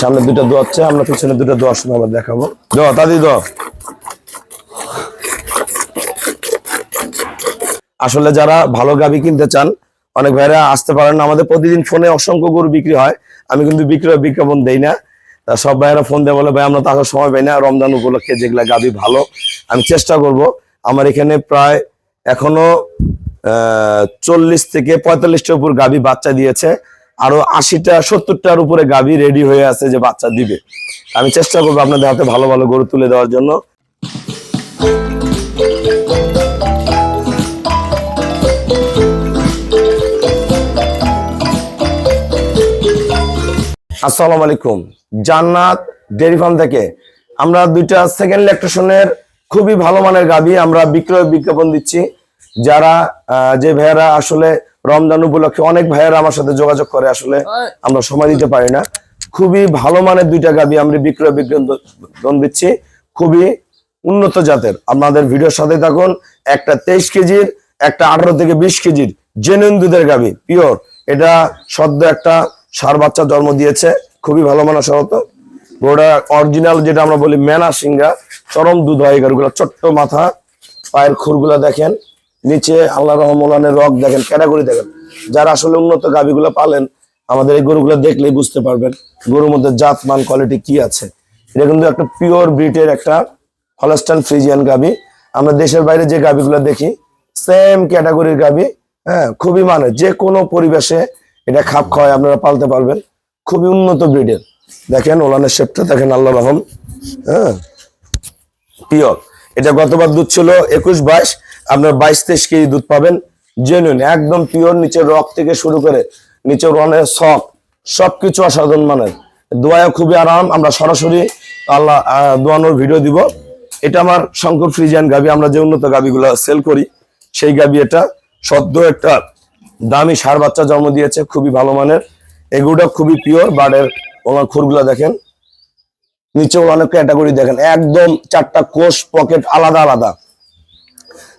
সামনে দুটো দোয়াচ্ছে আমরা পিছনে দুটো দোয়ার সময় আবার দেখাবো। দোয়া, তাদি দোয়া। আসলে যারা ভালো গাবি কিনতে চান, অনেক ভাইরা আসতে পারেন না, আমাদের প্রতিদিন ফোনে অসংখ্য গরু বিক্রি হয়, আমি কিন্তু বিক্রয় বিজ্ঞাপন দেই না। তা সব ভাইয়েরা ফোন দিয়ে বলে, ভাই, আমরা তো আসার সময় পাই না, রমজান উপলক্ষে যেগুলা গাবি ভালো, আমি চেষ্টা করব। আমার এখানে প্রায় এখনও, আহ, চল্লিশ থেকে পঁয়তাল্লিশটার উপর গাবি বাচ্চা দিয়েছে। আরও আশিটা, সত্তরটার উপরে গাভী রেডি হয়ে আছে যে বাচ্চা দিবে। আমি চেষ্টা করব আপনাদের হাতে ভালো ভালো গরু তুলে দেওয়ার জন্য। আসসালামু আলাইকুম। জান্নাত ডেয়ারি ফার্ম থেকে আমরা দুইটা সেকেন্ড ইলেকট্রিশনের খুবই ভালো মানের গাভী আমরা বিক্রয় বিজ্ঞাপন দিচ্ছি। যারা যে ভাইয়েরা আসলে রমজান উপলক্ষে অনেক ভাইয়েরা আমার সাথে যোগাযোগ করে আসলে আমরা সময় দিতে পারি না। খুবই ভালো মানের দুইটা গাবি আমরা বিক্রয় বিক্রয় দিচ্ছি। খুবই উন্নত জাতের। আপনাদের ভিডিওর সাথে থাকুন। একটা তেইশ কেজির, একটা আঠারো থেকে বিশ কেজির জেনুইন দুধের গাবি পিওর এটা সদ্য একটা সার বাচ্চা জন্ম দিয়েছে। খুবই ভালো মানের সহত ওটা অরিজিনাল যেটা আমরা বলি মেনা সিংহা চরম দুধ হয় গরুগুলো ছোট্ট মাথা, পায়ের খুরগুলা দেখেন। নিচে আল্লাহ রহমানের রক দেখেন ক্যাটাগরি দেখেন। যারা আসলে উন্নত গাবিগুলো পালেন, আমাদের এই গরুগুলো দেখলেই বুঝতে পারবেন গরুর মধ্যে জাত, মান কোয়ালিটি কি আছে। এটা কিন্তু একটা পিওর ব্রিটের একটা হলস্টান ফ্রিজিয়ান গাবি আমরা দেশের বাইরে যে গাবিগুলো দেখি সেম ক্যাটাগরির গাবি হ্যাঁ খুবই মানে। যে কোনো পরিবেশে এটা খাপ খাওয়ায় আপনারা পালতে পারবেন। খুবই উন্নত ব্রিডের দেখেন, ওলানের শেপটা দেখেন আল্লাহ রহম। হ্যাঁ পিওর এটা গতবার দুধ ছিল একুশ বাইশ আপনার বাইশ তেইশ কেজি দুধ পাবেন। জেনুইন একদম পিওর নিচের রক থেকে শুরু করে নিচে রনের সব সবকিছু অসাধারণ মানের। দোয়ায় খুবই আরাম, আমরা সরাসরি আল্লাহ দোয়ানোর ভিডিও দিব। এটা আমার শঙ্কর ফ্রিজিয়ান গাবি, আমরা যে উন্নত গাবিগুলো সেল করি, সেই গাবি এটা। সদ্য একটা দামি সার বাচ্চা জন্ম দিয়েছে, খুবই ভালো মানের। এগুলো খুবই পিওর বার্ডের ওনার খুরগুলা দেখেন। নিচেও অনেক ক্যাটাগরি দেখেন, একদম চারটা কোষ পকেট আলাদা আলাদা।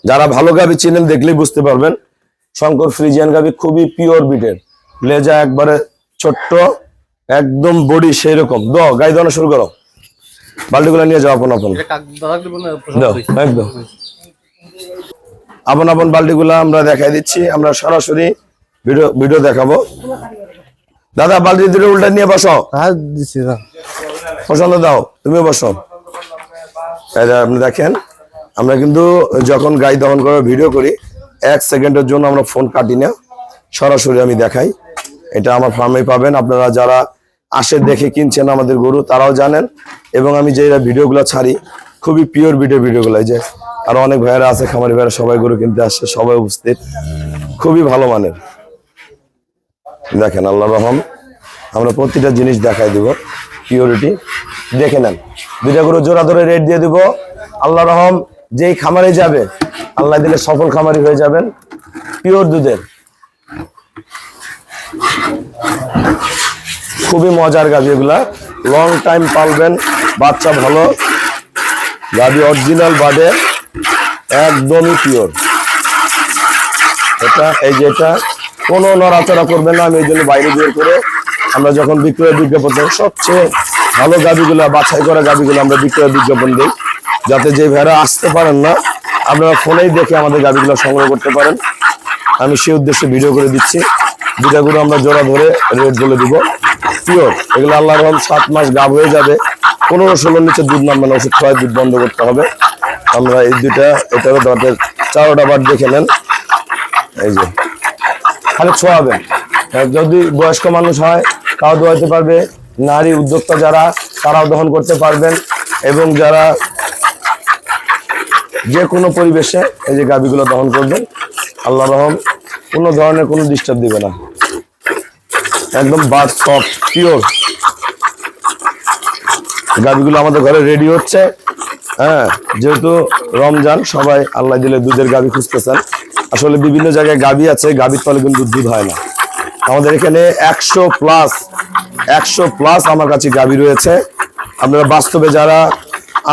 যারা ভালো গাবি চিনেন দেখলেই বুঝতে পারবেন শঙ্কর ফ্রিজিয়ান গাবি খুবই পিওর বিটের লেজা একবারে ছোট্ট একদম বডি সেই রকম দ গাই দানো শুরু করো। বাল্টিগুলো নিয়ে যাও আপন আপন। একদম। আপন আপন বাল্টিগুলো আমরা দেখাই দিচ্ছি আমরা সরাসরি ভিডিও ভিডিও দেখাবো। দাদা বালতি দুটো উল্টা নিয়ে বসো। হ্যাঁ পছন্দ দাও। তুমিও বসো। এই আপনি দেখেন আমরা কিন্তু যখন গাই দহন করার ভিডিও করি, এক সেকেন্ডের জন্য আমরা ফোন কাটি না। সরাসরি আমি দেখাই। এটা আমার ফার্মে পাবেন। আপনারা যারা আসে দেখে কিনছেন আমাদের গরু, তারাও জানেন। এবং আমি যে ভিডিওগুলো ছাড়ি, খুবই পিওর ভিডিও ভিডিওগুলো যে, আরও অনেক ভাইয়েরা আছে, খামারি ভাইয়েরা, সবাই গরু কিনতে আসছে সবাই উপস্থিত। খুবই ভালো মানের। দেখেন আল্লাহ রহম। আমরা প্রতিটা জিনিস দেখাই দিব। পিওরিটি দেখে নেন। দুইটা গরু জোড়া ধরে রেট দিয়ে দিব। আল্লাহ রহম। যেই খামারে যাবে, আল্লাহ দিলে সফল খামারি হয়ে যাবেন। পিওর দুধের। খুবই মজার গাভি এগুলা। লং টাইম পালবেন, বাচ্চা ভালো। গাভি অরিজিনাল বাদে একদমই পিওর এটা, এই যে এটা, কোনো নড়াচড়া করবে না, আমি এই জন্য বাইরে বের করে আমরা যখন বিক্রয় বিজ্ঞাপন দেই, সবচেয়ে ভালো গাবিগুলো, বাছাই করা গাবিগুলো আমরা বিক্রয় বিজ্ঞাপন দিই। যাতে যে ভেড়া আসতে পারেন না, আপনারা ফোনেই দেখে আমাদের গাবিগুলো সংগ্রহ করতে পারেন। আমি সেই উদ্দেশ্যে ভিডিও করে দিচ্ছি। দুটাগুলো আমরা জোড়া ধরে রেট বলে দিব। পিওর এগুলো আল্লাহ রহম, সাত মাস গাব হয়ে যাবে। পনেরো ষোলোর নিচে দুধ নামবে না, ওষুধ খাওয়াই দুধ বন্ধ করতে হবে। আমরা এই দুইটা, এটারও দাঁতের চারোটা বার দেখে নেন। এই যে, খালি ছোঁয়াবেন। যদি বয়স্ক মানুষ হয়, তাও দোয়াইতে পারবে। নারী উদ্যোক্তা যারা, তারাও দহন করতে পারবেন। এবং যারা যে কোনো পরিবেশে এই যে গাবিগুলো দহন করবেন, আল্লাহ রহম, কোনো ধরনের কোনো ডিস্টার্ব দিবে না। একদম বাদ সফট পিওর গাবিগুলো আমাদের ঘরে রেডি হচ্ছে। হ্যাঁ যেহেতু রমজান, সবাই আল্লাহ দিলে দুধের গাবি খুঁজতেছেন। আসলে বিভিন্ন জায়গায় গাবি আছে গাবির তলে কিন্তু দুধ হয় না। আমাদের এখানে একশো প্লাস একশো প্লাস আমার কাছে গাবি রয়েছে। আপনারা বাস্তবে যারা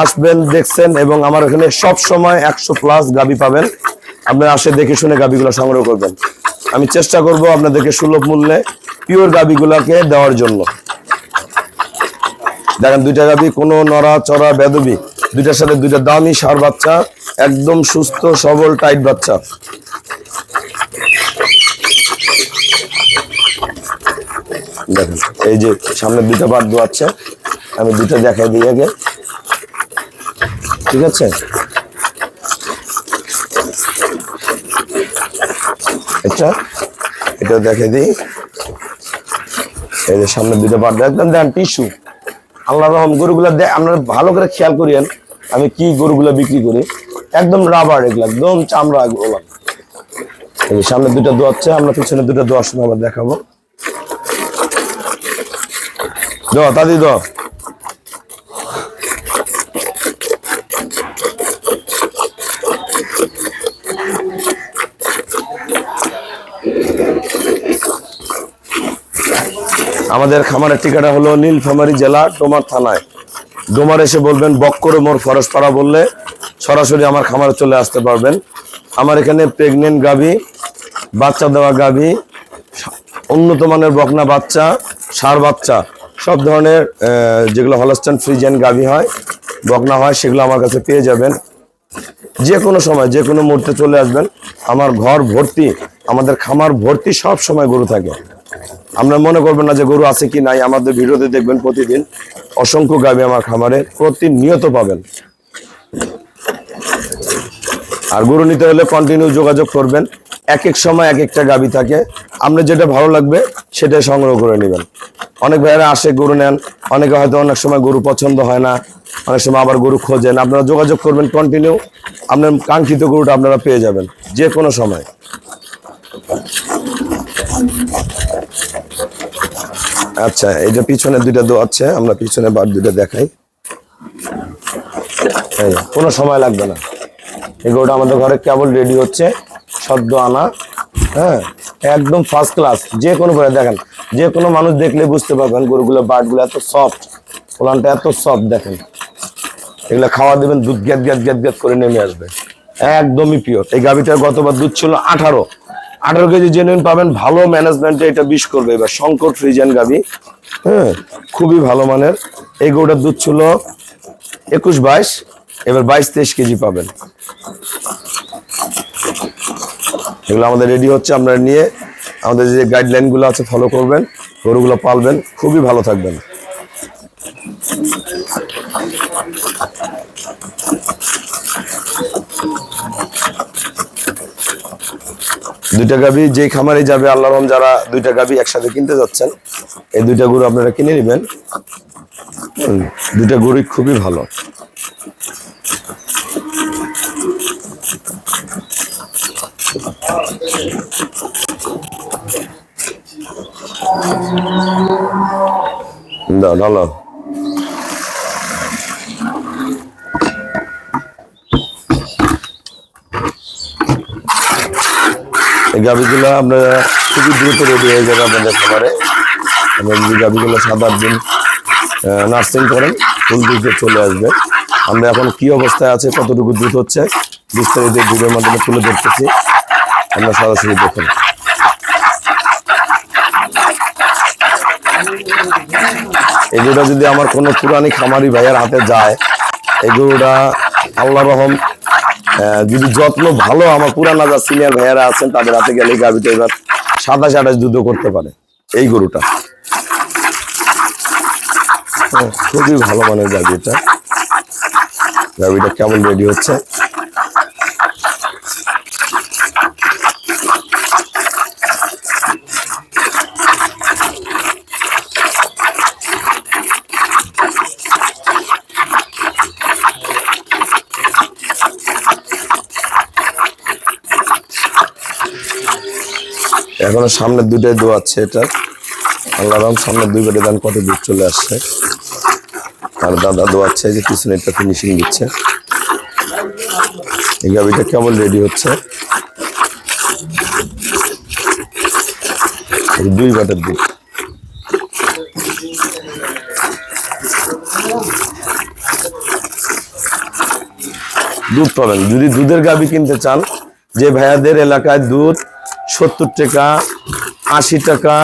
আসবেন, দেখছেন এবং আমার এখানে সব সময় একশো প্লাস গাবি পাবেন। আপনারা আসে দেখে শুনে গাবিগুলো সংগ্রহ করবেন। আমি চেষ্টা করব আপনাদেরকে সুলভ মূল্যে পিওর গাবিগুলাকে দেওয়ার জন্য। দেখেন, দুইটা গাবি, কোনো নড়া চড়া বেদবি, দুইটার সাথে দুইটা দামি সার বাচ্চা, একদম সুস্থ, সবল টাইট বাচ্চা। দেখেন, এই যে সামনে দুইটা বার দোয়াচ্ছে আমি দুইটা দেখাই দিই আগে। ঠিক আছে? এটা এটা দেখাই দিই। এই যে সামনে দুইটা বার একদম দেন টিস্যু। আল্লাহ রহম, গরুগুলা দেখ আপনারা ভালো করে খেয়াল করিয়েন, আমি কি গরুগুলা বিক্রি করি। একদম রাবার এগুলা, একদম চামড়া এগুলো। এই সামনে দুটো দোয়াচ্ছে আমরা পিছনে দুটো দোয়ার সময় আবার দেখাবো। দ, তাদি দ। আমাদের খামারের ঠিকানা হলো নীলফামারি জেলা ডোমার থানায়। ডোমার এসে বলবেন, বক্কর মোর ফরসপাড়া বললে সরাসরি আমার খামারে চলে আসতে পারবেন। আমার এখানে প্রেগনেন্ট গাভী, বাচ্চা দেওয়া গাভী, উন্নত মানের বকনা বাচ্চা, সার বাচ্চা, সব ধরনের যেগুলো হলস্টান ফ্রিজেন গাভী হয়, বকনা হয়, সেগুলো আমার কাছে পেয়ে যাবেন। যে কোনো সময়, যে কোনো মুহূর্তে চলে আসবেন। আমার ঘর ভর্তি, আমাদের খামার ভর্তি সব সময় গরু থাকে। আমরা মনে করবেন না যে গরু আছে কি নাই, আমাদের ভিডিওতে দেখবেন প্রতিদিন অসংখ্য গাভী আমার খামারে প্রতিনিয়ত পাবেন। আর গরু নিতে হলে কন্টিনিউ যোগাযোগ করবেন, এক এক সময় এক একটা গাবি থাকে। আপনার যেটা ভালো লাগবে, সেটাই সংগ্রহ করে নেবেন। অনেক ভাইয়েরা আসে গরু নেন, অনেকে হয়তো অনেক সময় গরু পছন্দ হয় না, অনেক সময় আবার গরু খোঁজেন। আপনারা যোগাযোগ করবেন কন্টিনিউ আপনার কাঙ্ক্ষিত গরুটা আপনারা পেয়ে যাবেন যে কোনো সময়। আচ্ছা এই যে পিছনে দুইটা দোয়াচ্ছে আমরা পিছনে বার দুইটা দেখাই। কোনো সময় লাগবে না। এই গরুটা আমাদের ঘরে কেবল রেডি হচ্ছে, সদ্য আনা হ্যাঁ? একদম ফার্স্ট ক্লাস যে কোনো করে দেখেন, যে কোনো মানুষ দেখলে বুঝতে পারবেন গরুগুলো বাটগুলো এত সফট ওলানটা এত সফট দেখেন। এগুলো খাওয়া দেবেন, দুধ গ্যাত গ্যাত গ্যাত গ্যাত করে নেমে আসবে। একদমই পিওর এই গাভিটার গতবার দুধ ছিল আঠারো। আঠারো কেজি জেনুইন পাবেন, ভালো ম্যানেজমেন্টে এটা বিষ করবে। এবার শঙ্কর ফ্রিজেন গাভি হ্যাঁ খুবই ভালো মানের। এই গরুটার দুধ ছিল একুশ বাইশ, এবার বাইশ তেইশ কেজি পাবেন। এগুলো আমাদের রেডি হচ্ছে আপনারা নিয়ে আমাদের যে গাইডলাইনগুলো আছে ফলো করবেন, গরুগুলো পালবেন। খুবই ভালো থাকবেন। দুইটা গাভি যে খামারে যাবে, আল্লাহ রহম, যারা দুইটা গাভি একসাথে কিনতে যাচ্ছেন, এই দুইটা গরু আপনারা কিনে নেবেন। দুইটা গরুই খুবই ভালো। ঢালো গাভিগুলো আপনারা খুবই দ্রুত রেডি হয়ে যাবে আপনাদের খাবারে এবং যে গাভিগুলো সাত আট দিন নার্সিং করেন, ফুল দিকে চলে আসবে। আমরা এখন কি অবস্থায় আছে কতটুকু দ্রুত হচ্ছে, বিস্তারিত ভিডিওর মাধ্যমে তুলে ধরতেছি। আমরা সরাসরি দেখুন। গরুটা যদি আমার কোনো পুরানি খামারি ভাইয়ের হাতে যায়, এই গরুটা আল্লাহ রহম যদি যত্ন ভালো আমার পুরানা যা সিনিয়র ভাইয়ারা আছেন, তাদের হাতে গেলে গাভিটা এবার সাতাশ আঠাশ দুধ করতে পারে, এই গরুটা। খুবই ভালো মানের গাভি এটা গাভিটা কেমন রেডি হচ্ছে? এখনও সামনের দুইটাই দোয়াচ্ছে এটা আল্লাহ রাম সামনের দুই বেটে দান কত দূর চলে আসছে। আর দাদা দোয়াচ্ছে যে পিছনে একটা ফিনিশিং দিচ্ছে। এই গাবিটা কেমন রেডি হচ্ছে। দুই বাটের দুধ। দুধ পাবেন। যদি দুধের গাবি কিনতে চান, যে ভাইয়াদের এলাকায় দুধ সত্তর টাকা, আশি টাকা,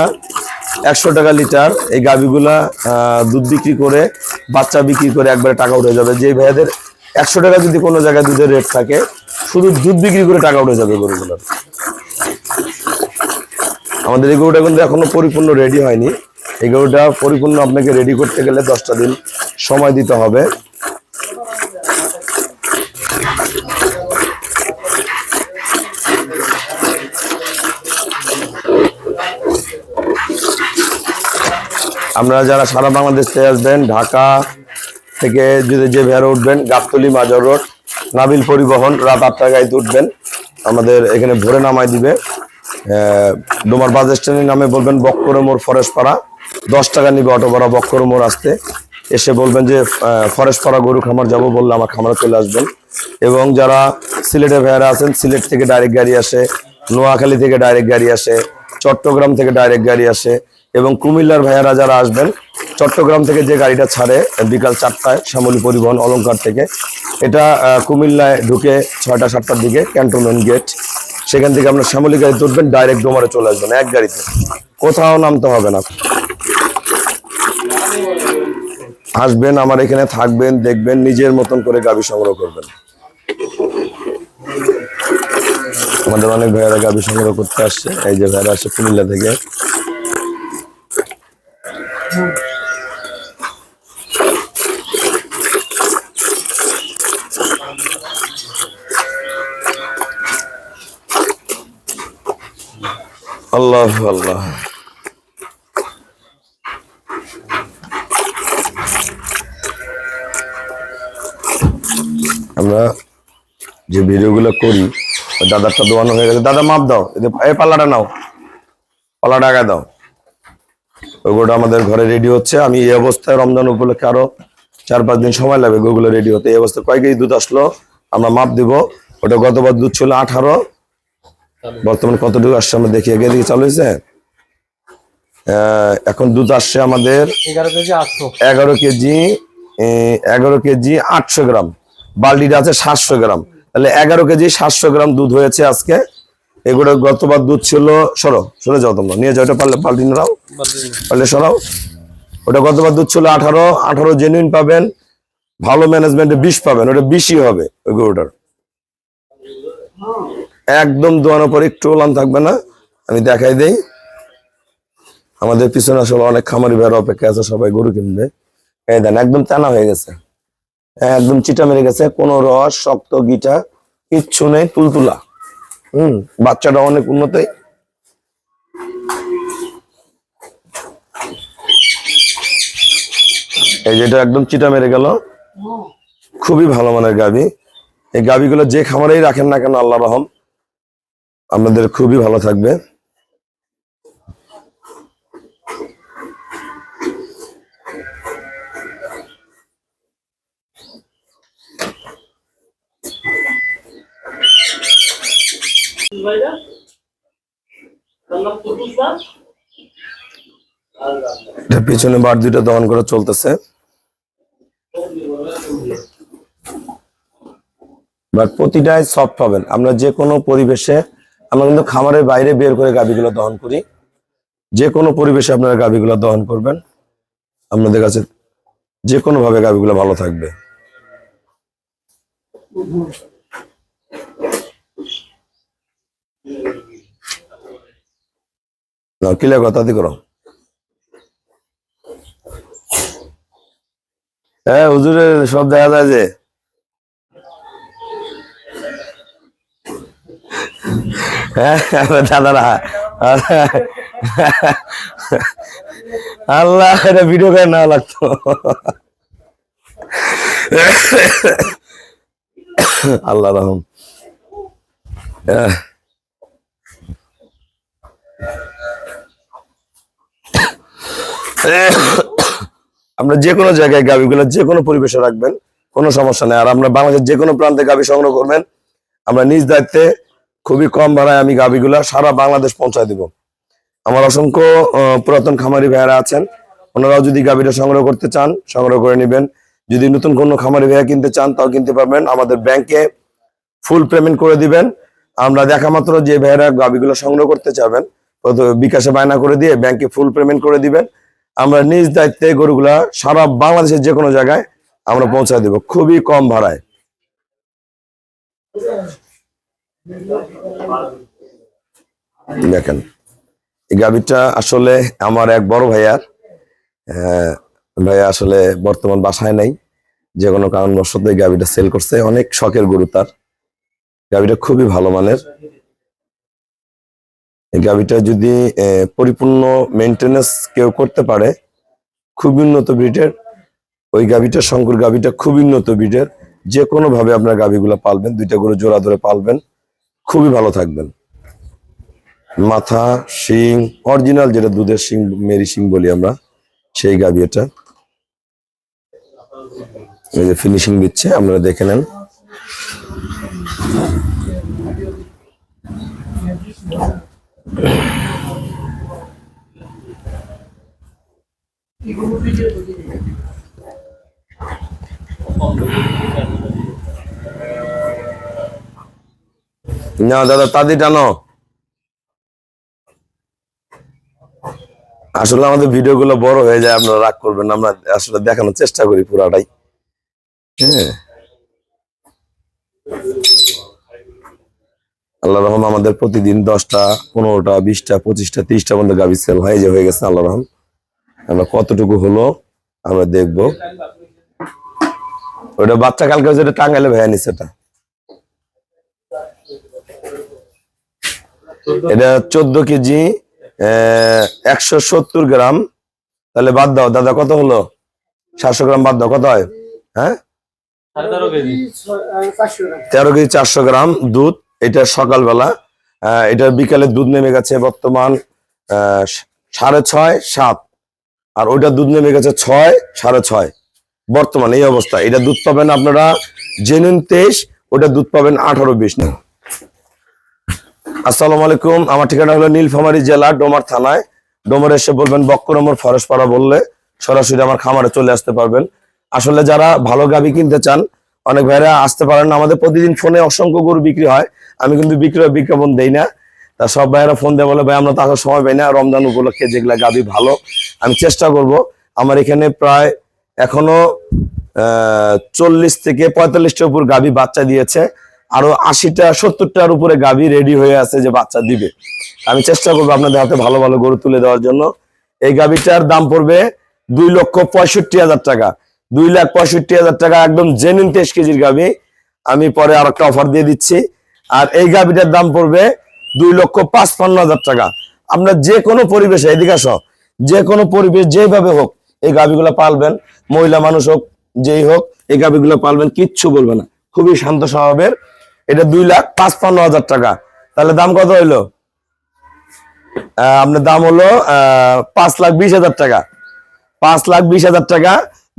একশো টাকা লিটার এই গাভিগুলা দুধ বিক্রি করে, বাচ্চা বিক্রি করে একবারে টাকা উঠে যাবে। যে ভাইয়াদের একশো টাকা যদি কোনো জায়গায় দুধের রেট থাকে, শুধু দুধ বিক্রি করে টাকা উঠে যাবে গরুগুলোর আমাদের এই গরুটা কিন্তু এখনও পরিপূর্ণ রেডি হয়নি। এই গরুটা পরিপূর্ণ আপনাকে রেডি করতে গেলে দশটা দিন সময় দিতে হবে। আপনারা যারা সারা বাংলাদেশ থেকে আসবেন, ঢাকা থেকে যদি যে ভেড়া উঠবেন, গাবতলি মাজার রোড, নাবিল পরিবহন, রাত আটটা গাড়িতে উঠবেন। আমাদের এখানে ভোরে নামাই দিবে। ডোমার বাস স্ট্যান্ডের নামে বলবেন বক্কর মোড় ফরেস্ট পাড়া দশ টাকা নিবে অটো ভাড়া বক্কর মোড় আসতে। এসে বলবেন যে ফরেস্ট পাড়া গরু খামার যাব বললে আমার খামারে চলে আসবেন। এবং যারা সিলেটে ভেড়া আছেন, সিলেট থেকে ডাইরেক্ট গাড়ি আসে, নোয়াখালী থেকে ডাইরেক্ট গাড়ি আসে, চট্টগ্রাম থেকে ডাইরেক্ট গাড়ি আসে এবং কুমিল্লার ভাইয়ারা যারা আসবেন, চট্টগ্রাম থেকে যে গাড়িটা ছাড়ে বিকাল চারটায় শ্যামলী পরিবহন অলংকার থেকে, এটা কুমিল্লায় ঢুকে ছয়টা, সাতটার দিকে ক্যান্টনমেন্ট গেট। সেখান থেকে আপনার শ্যামলী গাড়ি তুলবেন ডাইরেক্ট ডোমারে চলে আসবেন এক গাড়িতে। কোথাও নামতে হবে না। আসবেন, আমার এখানে থাকবেন, দেখবেন, নিজের মতন করে গাবি সংগ্রহ করবেন। আমাদের অনেক ভাইয়েরা গাবি সংগ্রহ করতে আসছে। এই যে ভাইয়েরা আসছে কুমিল্লা থেকে। আল্লাহ আল্লাহ। আমরা যে ভিডিওগুলো করি, দাদারটা দোয়ানো হয়ে গেছে। দাদা, মাপ দাও। এই পাল্লাটা নাও। পাল্লাটা আগে দাও। ওগুলো আমাদের ঘরে রেডি হচ্ছে। আমি এই অবস্থায় রমজান উপলক্ষে আরও চার পাঁচ দিন সময় লাগবে ওগুলো রেডি হতে। এই অবস্থায় কয় কেজি দুধ আসলো আমরা মাপ দিব। ওটা গতবার দুধ ছিল আঠারো। বর্তমানে কতটুকু আসছে আমরা দেখি। এগিয়ে দিকে চালু হয়েছে? এখন দুধ আসছে আমাদের এগারো কেজি এগারো কেজি এগারো কেজি আটশো গ্রাম। বালতিটা আছে সাতশো গ্রাম। তাহলে এগারো কেজি সাতশো গ্রাম দুধ হয়েছে আজকে। এগুলো গতবার দুধ ছিল, সরো সরে যাও তোমরা। নিয়ে যাও ওটা পারলে বালতি নাও। পারলে সরাও। ওটা গতবার দুধ ছিল আঠারো আঠারো জেনুইন পাবেন, ভালো ম্যানেজমেন্টে বিশ পাবেন, ওটা বিশই হবে ওই গরুটার। একদম দোয়ানোর পর একটু ওলান থাকবে না, আমি দেখাই দেই। আমাদের পিছনে আসলে অনেক খামারি ভাইয়ের অপেক্ষা আছে, সবাই গরু কিনবে। এই দেন, একদম টানা হয়ে গেছে। একদম চিটা মেরে গেছে, কোনো রস, শক্ত গিটা, কিচ্ছু নেই, তুলতুলা। হুম, বাচ্চাটা অনেক উন্নত। এই যেটা একদম চিটা মেরে গেল। খুবই ভালো মানের গাবি। এই গাবিগুলো যে খামারেই রাখেন না কেন আল্লাহ রহম। আপনাদের খুবই ভালো থাকবে। এটা পিছনে বার দুইটা দহন করে চলতেছে। বাট প্রতিটাই সফট পাবেন আমরা যে কোনো পরিবেশে আমরা কিন্তু খামারের বাইরে বের করে গাভিগুলো দহন করি। যে কোনো পরিবেশে আপনারা গাভিগুলো দহন করবেন। আপনাদের কাছে যে কোনো ভাবে গাভিগুলো ভালো থাকবে। কিলে কথা দি করো হ্যাঁ হুজুরের সব দেখা যায় যে হ্যাঁ দাদারা, আল্লাহ, এটা ভিডিও করে না লাগতো আল্লাহ রহম। আমরা যে কোনো জায়গায় গাভিগুলো যে কোনো পরিবেশে রাখবেন, কোনো সমস্যা নেই। আর আমরা বাংলাদেশের যে কোনো প্রান্তে গাভি সংগ্রহ করবেন, আমরা নিজ দায়িত্বে খুবই কম ভাড়ায় আমি গাভিগুলা সারা বাংলাদেশ পৌঁছায় দিব। আমার অসংখ্য পুরাতন খামারি ভাইয়ারা আছেন। ওনারাও যদি গাভিটা সংগ্রহ করতে চান, সংগ্রহ করে নেবেন। যদি নতুন কোনো খামারি ভাইয়া কিনতে চান, তাও কিনতে পারবেন। আমাদের ব্যাংকে ফুল পেমেন্ট করে দিবেন। আমরা দেখা মাত্র যে ভাইয়ারা গাভিগুলো সংগ্রহ করতে চাবেন বিকাশে বায়না করে দিয়ে ব্যাংকে ফুল পেমেন্ট করে দিবেন। আমরা নিজ দায়িত্বে গরুগুলা সারা বাংলাদেশের যে কোনো জায়গায় আমরা পৌঁছায় দেব। খুবই কম ভাড়ায়। দেখেন এই গাভীটা আসলে আমার এক বড় ভাইয়ার আহ, ভাইয়া আসলে বর্তমান বাসায় নাই। যে কোনো কারণবশত এই গাভীটা সেল করছে। অনেক শখের গরু তার। গাভীটা খুবই ভালো মানের। এই গাভীটা যদি পরিপূর্ণ মেনটেনেন্স কেউ করতে পারে, খুবই উন্নত ব্রিডের ওই গাভীটা শঙ্কর গাভীটা খুবই উন্নত ব্রিডের যে কোনো ভাবে আপনার গাভীগুলো পালবেন, দুইটা গরু জোড়া ধরে পালবেন, খুবই ভালো থাকবেন। মাথা, শিং অরিজিনাল যেটা দুধের শিং, মেরি শিং বলি আমরা, সেই গাভী এটা। ফিনিশিং দিচ্ছে, আপনারা দেখে নেন। না, দাদা তাদি টানো। আসলে আমাদের ভিডিও গুলো বড় হয়ে যায়, আপনারা রাগ করবেন আমরা আসলে দেখানোর চেষ্টা করি পুরাটাই। হ্যাঁ। আল্লাহ রহম আমাদের প্রতিদিন দশটা, পনেরোটা, বিশটা, পঁচিশটা, তিরিশটা পর্যন্ত গাভি সেল হয় যে হয়ে গেছে, আল্লাহ রহম। আমরা কতটুকু হলো আমরা দেখব। ওটা বাচ্চা কালকে যেটা টাঙ্গাইলে ভাইয়া নিচ্ছে এটা এটা চোদ্দ কেজি একশো সত্তর গ্রাম। তাহলে বাদ দাও দাদা কত হলো? সাতশো গ্রাম বাদ দাও কত হয়? হ্যাঁ? তেরো কেজি। চারশো গ্রাম দুধ এটা সকালবেলা। আহ, এটা বিকালে দুধ নেমে গেছে বর্তমান আহ, সাড়ে ছয় সাত। আর ওইটা দুধ নেমে গেছে ছয়, সাড়ে ছয়। বর্তমানে এই অবস্থা। এটা দুধ পাবেন আপনারা জেনুইন তেইশ, ওটা দুধ পাবেন আঠারো বিশ না আসসালামু আলাইকুম। আমার ঠিকানা হলো নীলফামারী জেলা, ডোমার থানায়। ডোমার এসে বলবেন বক্ক নম্বর ফরেশপাড়া বললে সরাসরি আমার খামারে চলে আসতে পারবেন। আসলে যারা ভালো গাভী কিনতে চান, অনেক ভাইরা আসতে পারেন না। আমাদের প্রতিদিন ফোনে অসংখ্য গরু বিক্রি হয়। আমি কিন্তু বিক্রয় বিজ্ঞাপন দেই না। তা সব ভাইয়েরা ফোন দিয়ে বলে, ভাই, আমরা তো আসার সময় পাই না। রমজান উপলক্ষে যেগুলা গাভী ভালো আমি চেষ্টা করব। আমার এখানে প্রায় এখনও চল্লিশ থেকে পঁয়তাল্লিশটার উপর গাভী বাচ্চা দিয়েছে। আরও আশিটা, সত্তরটার উপরে গাভী রেডি হয়ে আছে যে বাচ্চা দিবে। আমি চেষ্টা করব আপনাদের হাতে ভালো ভালো গরু তুলে দেওয়ার জন্য। এই গাভীটার দাম পড়বে দুই লক্ষ পঁয়ষট্টি হাজার টাকা। দুই লাখ পঁয়ষট্টি হাজার টাকা একদম জেনুইন তেইশ কেজির গাভী। আমি পরে আর একটা অফার দিয়ে দিচ্ছি। আর এই গাভীটার দাম পড়বে দুই লক্ষ পাঁচপান্ন হাজার টাকা। আপনার যে কোনো পরিবেশে, এদিকে আসো। যে কোনো পরিবেশ যেভাবে হোক, এই গাভীগুলো পালবেন, মহিলা মানুষ হোক, যেই হোক, এই গাভীগুলো পালবেন, কিচ্ছু বলবে না। খুবই শান্ত স্বভাবের। এটা দুই লাখ পাঁচপান্ন হাজার টাকা। তাহলে দাম কত হইল? আপনার দাম হলো পাঁচ লাখ বিশ হাজার টাকা। পাঁচ লাখ বিশ হাজার টাকা,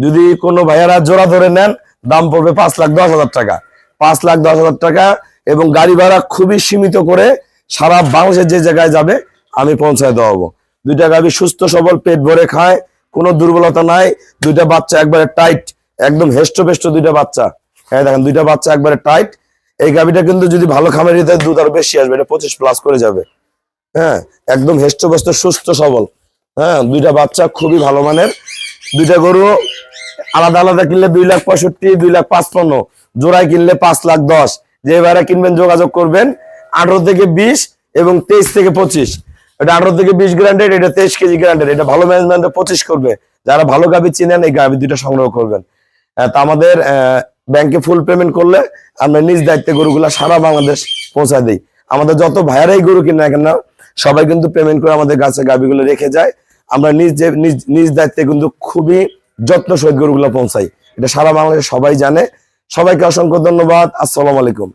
যদি কোনো ভাইয়ারা জোড়া ধরে নেন, দাম পড়বে পাঁচ লাখ দশ হাজার টাকা। পাঁচ লাখ দশ হাজার টাকা এবং গাড়ি ভাড়া খুবই সীমিত করে সারা বাংলাদেশের যে জায়গায় যাবে, আমি পৌঁছায় দেওয়াবো। দুইটা গাভী সুস্থ, সবল পেট ভরে খায়, কোনো দুর্বলতা নাই, দুইটা বাচ্চা একবারে টাইট, একদম হেষ্ট পেষ্ট দুইটা বাচ্চা। হ্যাঁ দেখেন, দুইটা বাচ্চা একবারে টাইট। এই গাভীটা কিন্তু যদি ভালো খামারি দেয় দুধ আরও বেশি আসবে, এটা পঁচিশ প্লাস করে যাবে। হ্যাঁ একদম হেষ্টপেষ্ট, সুস্থ, সবল। হ্যাঁ দুইটা বাচ্চা খুবই ভালো মানের। দুইটা গরু আলাদা আলাদা কিনলে দুই লাখ পঁয়ষট্টি, দুই লাখ পাঁচপান্ন। জোড়ায় কিনলে পাঁচ লাখ দশ। যে এবারে কিনবেন, যোগাযোগ করবেন আঠারো থেকে বিশ এবং তেইশ থেকে পঁচিশ। এটা আঠারো থেকে বিশ গ্রান্ডেড, এটা তেইশ কেজি গ্রান্ডেড, এটা ভালো ম্যানেজমেন্টে পঁচিশ করবে। যারা ভালো গাভি চিনেন, এই গাভি দুইটা সংগ্রহ করবেন। তা আমাদের ব্যাংকে ফুল পেমেন্ট করলে আমরা নিজ দায়িত্বে গরুগুলা সারা বাংলাদেশ পৌঁছায় দিই। আমাদের যত ভাইয়ারাই গরু কিনে না কেন সবাই কিন্তু পেমেন্ট করে আমাদের গাছে গাভিগুলো রেখে যায়। আমরা নিজ নিজ দায়িত্বে কিন্তু খুবই যত্ন সহিত গরুগুলো পৌঁছাই। এটা সারা বাংলাদেশ সবাই জানে। সবাইকে অসংখ্য ধন্যবাদ। আসসালামু আলাইকুম।